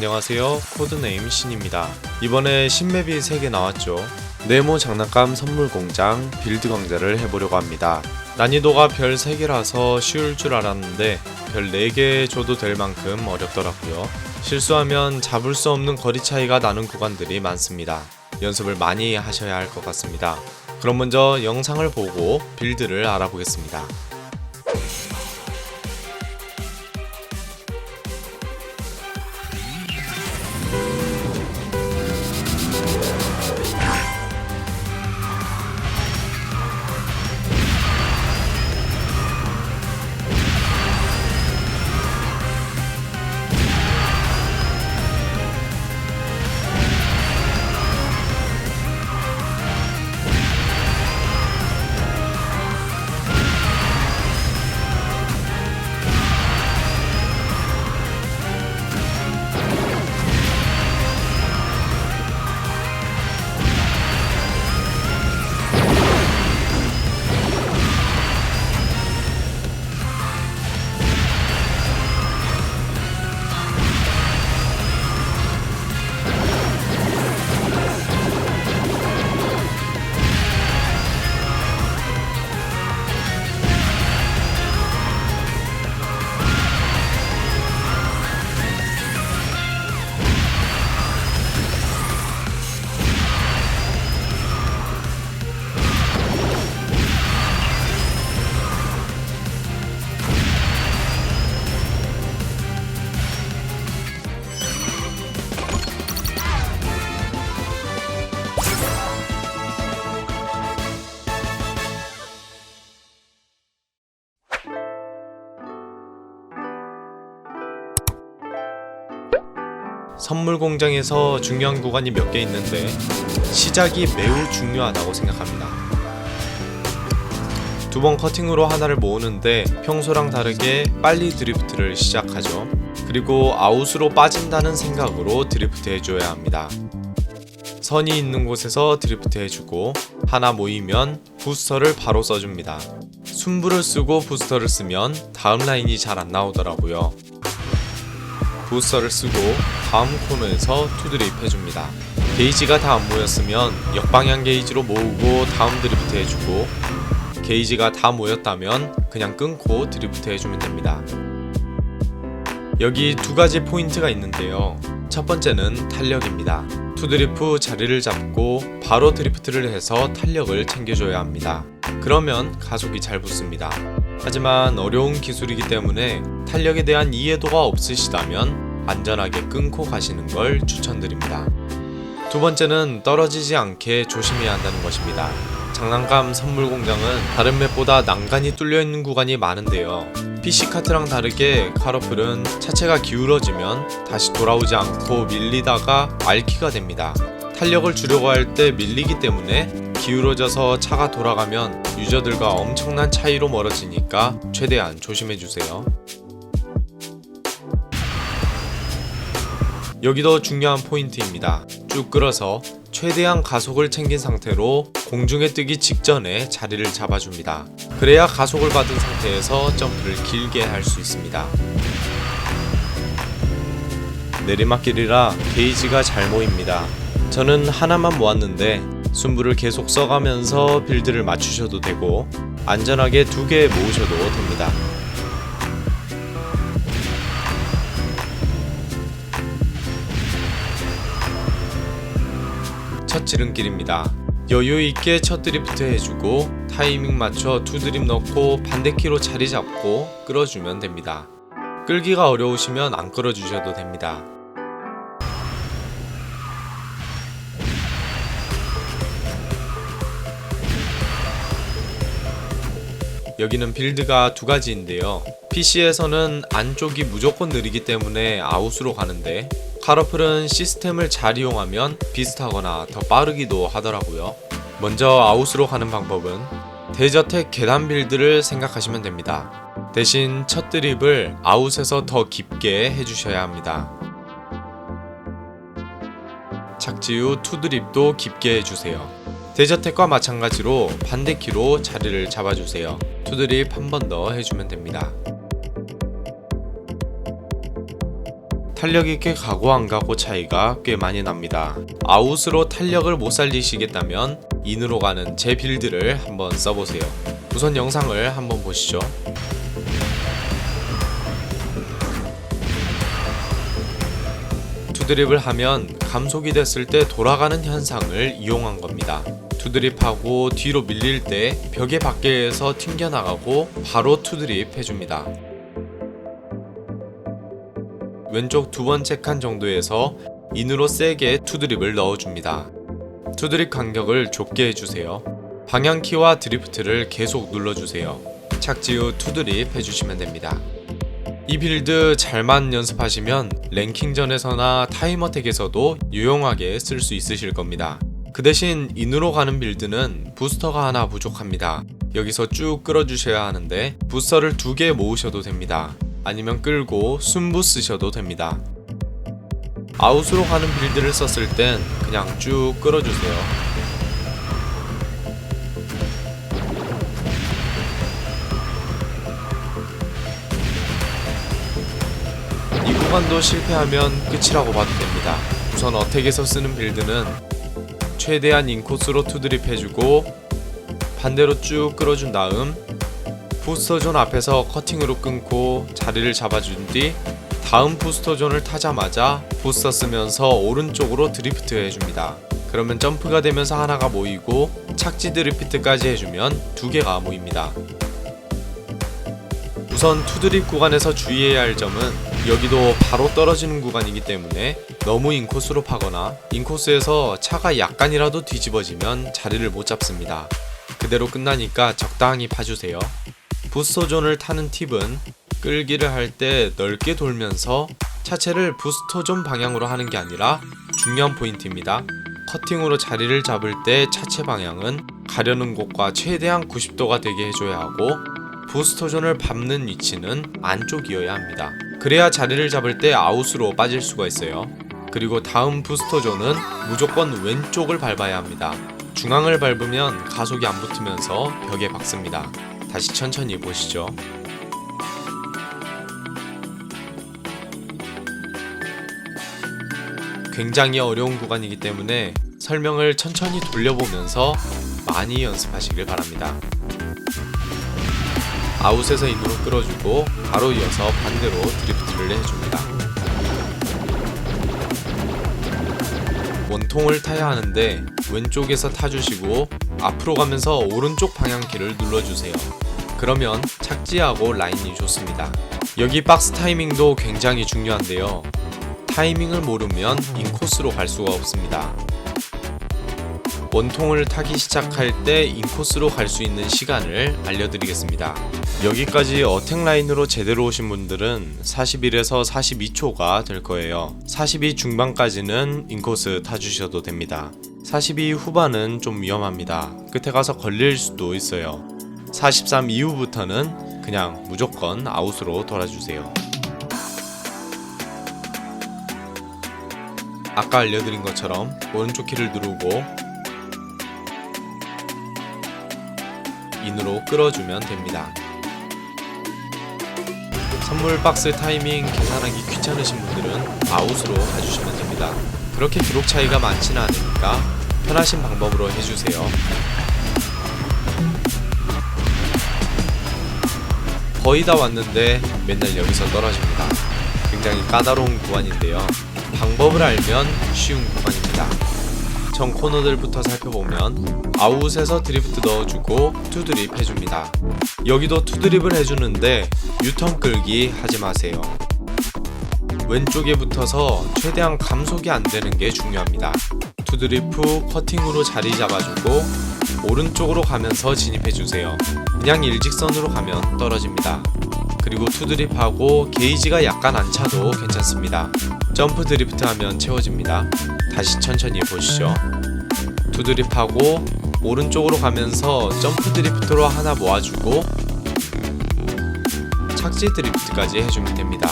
안녕하세요. 코드네임 신입니다. 이번에 신맵이 3개 나왔죠. 네모 장난감 선물 공장 빌드 강좌를 해보려고 합니다. 난이도가 별 3개라서 쉬울 줄 알았는데 별 4개 줘도 될 만큼 어렵더라고요. 실수하면 잡을 수 없는 거리 차이가 나는 구간들이 많습니다. 연습을 많이 하셔야 할 것 같습니다. 그럼 먼저 영상을 보고 빌드를 알아보겠습니다 선물 공장에서 중요한 구간이 몇 개 있는데 시작이 매우 중요하다고 생각합니다. 두 번 커팅으로 하나를 모으는데 평소랑 다르게 빨리 드리프트를 시작하죠. 그리고 아웃으로 빠진다는 생각으로 드리프트 해줘야 합니다. 선이 있는 곳에서 드리프트 해주고 하나 모이면 부스터를 바로 써줍니다. 순부를 쓰고 부스터를 쓰면 다음 라인이 잘 안 나오더라고요. 부스터를 쓰고 다음 코너에서 투드립 해줍니다. 게이지가 다 안 모였으면 역방향 게이지로 모으고 다음 드리프트 해주고 게이지가 다 모였다면 그냥 끊고 드리프트 해주면 됩니다. 여기 두 가지 포인트가 있는데요. 첫 번째는 탄력입니다. 투드리프 자리를 잡고 바로 드리프트를 해서 탄력을 챙겨줘야 합니다. 그러면 가속이 잘 붙습니다. 하지만 어려운 기술이기 때문에 탄력에 대한 이해도가 없으시다면 안전하게 끊고 가시는 걸 추천드립니다. 두 번째는 떨어지지 않게 조심해야 한다는 것입니다. 장난감 선물 공장은 다른 맵보다 난간이 뚫려 있는 구간이 많은데요. PC카트랑 다르게 카러플은 차체가 기울어지면 다시 돌아오지 않고 밀리다가 알키가 됩니다. 탄력을 주려고 할 때 밀리기 때문에 기울어져서 차가 돌아가면 유저들과 엄청난 차이로 멀어지니까 최대한 조심해주세요. 여기도 중요한 포인트입니다. 쭉 끌어서 최대한 가속을 챙긴 상태로 공중에 뜨기 직전에 자리를 잡아줍니다. 그래야 가속을 받은 상태에서 점프를 길게 할 수 있습니다. 내리막길이라 게이지가 잘 모입니다. 저는 하나만 모았는데 순부를 계속 써가면서 빌드를 맞추셔도 되고 안전하게 두 개 모으셔도 됩니다. 첫 지름길입니다. 여유 있게 첫 드리프트 해주고 타이밍 맞춰 투 드립 넣고 반대키로 자리 잡고 끌어주면 됩니다. 끌기가 어려우시면 안 끌어주셔도 됩니다. 여기는 빌드가 두 가지인데요. PC에서는 안쪽이 무조건 느리기 때문에 아웃으로 가는데 카러플은 시스템을 잘 이용하면 비슷하거나 더 빠르기도 하더라고요. 먼저 아웃으로 가는 방법은 대저택 계단 빌드를 생각하시면 됩니다. 대신 첫 드립을 아웃에서 더 깊게 해주셔야 합니다. 착지 후 투드립도 깊게 해주세요. 대저택과 마찬가지로 반대키로 자리를 잡아주세요. 투드립 한 번 더 해주면 됩니다. 탄력 있게 가고 안 가고 차이가 꽤 많이 납니다. 아웃으로 탄력을 못 살리시겠다면 인으로 가는 제 빌드를 한번 써보세요. 우선 영상을 한번 보시죠. 투드립을 하면 감속이 됐을 때 돌아가는 현상을 이용한 겁니다. 투드립하고 뒤로 밀릴 때 벽의 밖에서 튕겨나가고 바로 투드립 해줍니다. 왼쪽 두 번째 칸 정도에서 인으로 세게 투드립을 넣어줍니다. 투드립 간격을 좁게 해주세요. 방향키와 드리프트를 계속 눌러주세요. 착지 후 투드립 해주시면 됩니다. 이 빌드 잘만 연습하시면 랭킹전에서나 타임어택에서도 유용하게 쓸 수 있으실 겁니다. 그 대신 인으로 가는 빌드는 부스터가 하나 부족합니다. 여기서 쭉 끌어주셔야 하는데 부스터를 두 개 모으셔도 됩니다. 아니면 끌고 순부 쓰셔도 됩니다. 아웃으로 가는 빌드를 썼을 땐 그냥 쭉 끌어주세요. 이 구간도 실패하면 끝이라고 봐도 됩니다. 우선 어택에서 쓰는 빌드는 최대한 인코스로 투드립 해주고 반대로 쭉 끌어준 다음 부스터존 앞에서 커팅으로 끊고 자리를 잡아준 뒤 다음 부스터존을 타자마자 부스터 쓰면서 오른쪽으로 드리프트 해줍니다. 그러면 점프가 되면서 하나가 모이고 착지 드리프트까지 해주면 두 개가 모입니다. 우선 투드립 구간에서 주의해야 할 점은 여기도 바로 떨어지는 구간이기 때문에 너무 인코스로 파거나 인코스에서 차가 약간이라도 뒤집어지면 자리를 못 잡습니다. 그대로 끝나니까 적당히 파주세요. 부스터존을 타는 팁은 끌기를 할 때 넓게 돌면서 차체를 부스터존 방향으로 하는 게 아니라 중요한 포인트입니다. 커팅으로 자리를 잡을 때 차체 방향은 가려는 곳과 최대한 90도가 되게 해줘야 하고 부스터존을 밟는 위치는 안쪽이어야 합니다. 그래야 자리를 잡을 때 아웃으로 빠질 수가 있어요. 그리고 다음 부스터존은 무조건 왼쪽을 밟아야 합니다. 중앙을 밟으면 가속이 안 붙으면서 벽에 박습니다. 다시 천천히 보시죠. 굉장히 어려운 구간이기 때문에 설명을 천천히 돌려보면서 많이 연습하시길 바랍니다. 아웃에서 인으로 끌어주고 바로 이어서 반대로 드리프트를 해줍니다. 원통을 타야 하는데 왼쪽에서 타주시고 앞으로 가면서 오른쪽 방향키를 눌러주세요. 그러면 착지하고 라인이 좋습니다. 여기 박스 타이밍도 굉장히 중요한데요. 타이밍을 모르면 인코스로 갈 수가 없습니다. 원통을 타기 시작할 때 인코스로 갈 수 있는 시간을 알려드리겠습니다. 여기까지 어택 라인으로 제대로 오신 분들은 41에서 42초가 될 거예요. 42 중반까지는 인코스 타주셔도 됩니다. 42 후반은 좀 위험합니다. 끝에 가서 걸릴 수도 있어요. 43 이후부터는 그냥 무조건 아웃으로 돌아주세요. 아까 알려드린 것처럼 오른쪽 키를 누르고 인으로 끌어주면 됩니다. 선물 박스 타이밍 계산하기 귀찮으신 분들은 아웃으로 가주시면 됩니다. 그렇게 기록 차이가 많지는 않으니까 편하신 방법으로 해주세요. 거의 다 왔는데 맨날 여기서 떨어집니다. 굉장히 까다로운 구간인데요. 방법을 알면 쉬운 구간입니다. 전 코너들부터 살펴보면 아웃에서 드리프트 넣어주고 투드립 해줍니다. 여기도 투드립을 해주는데 유턴 끌기 하지 마세요. 왼쪽에 붙어서 최대한 감속이 안 되는 게 중요합니다. 투드립 후 커팅으로 자리 잡아주고 오른쪽으로 가면서 진입해주세요. 그냥 일직선으로 가면 떨어집니다. 그리고 투드립하고 게이지가 약간 안 차도 괜찮습니다. 점프 드리프트 하면 채워집니다. 다시 천천히 보시죠. 투드립하고 오른쪽으로 가면서 점프 드리프트로 하나 모아주고 착지 드리프트까지 해주면 됩니다.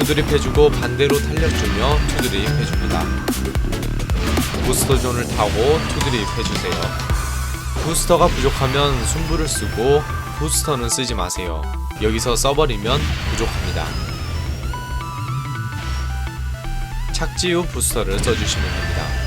투드립 해주고 반대로 탄력 주며 투드립 해줍니다. 부스터 존을 타고 투드립 해주세요. 부스터가 부족하면 순부를 쓰고 부스터는 쓰지 마세요. 여기서 써버리면 부족합니다. 착지 후 부스터를 써주시면 됩니다.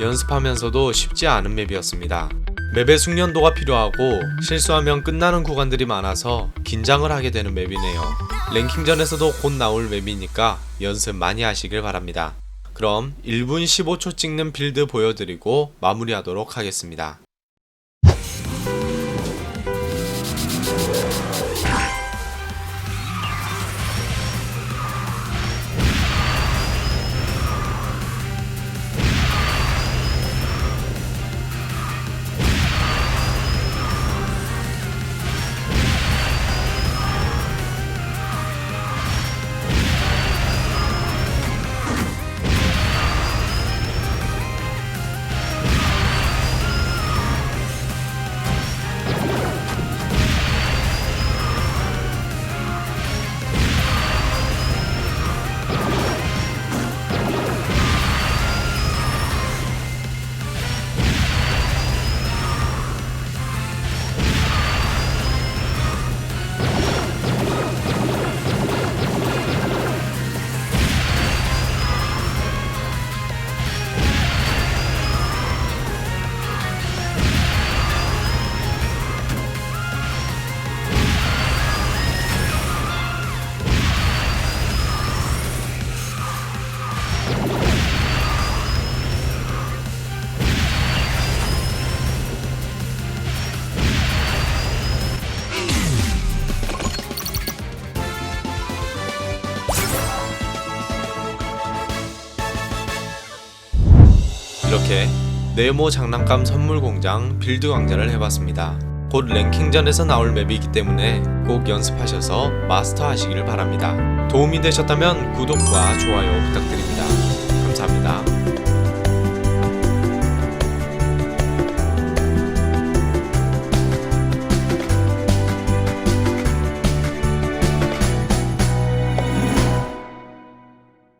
연습하면서도 쉽지 않은 맵이었습니다. 맵의 숙련도가 필요하고 실수하면 끝나는 구간들이 많아서 긴장을 하게 되는 맵이네요. 랭킹전에서도 곧 나올 맵이니까 연습 많이 하시길 바랍니다. 그럼 1분 15초 찍는 빌드 보여드리고 마무리하도록 하겠습니다. 네모 장난감 선물 공장 빌드 강좌를 해봤습니다. 곧 랭킹전에서 나올 맵이기 때문에 꼭 연습하셔서 마스터하시길 바랍니다. 도움이 되셨다면 구독과 좋아요 부탁드립니다. 감사합니다.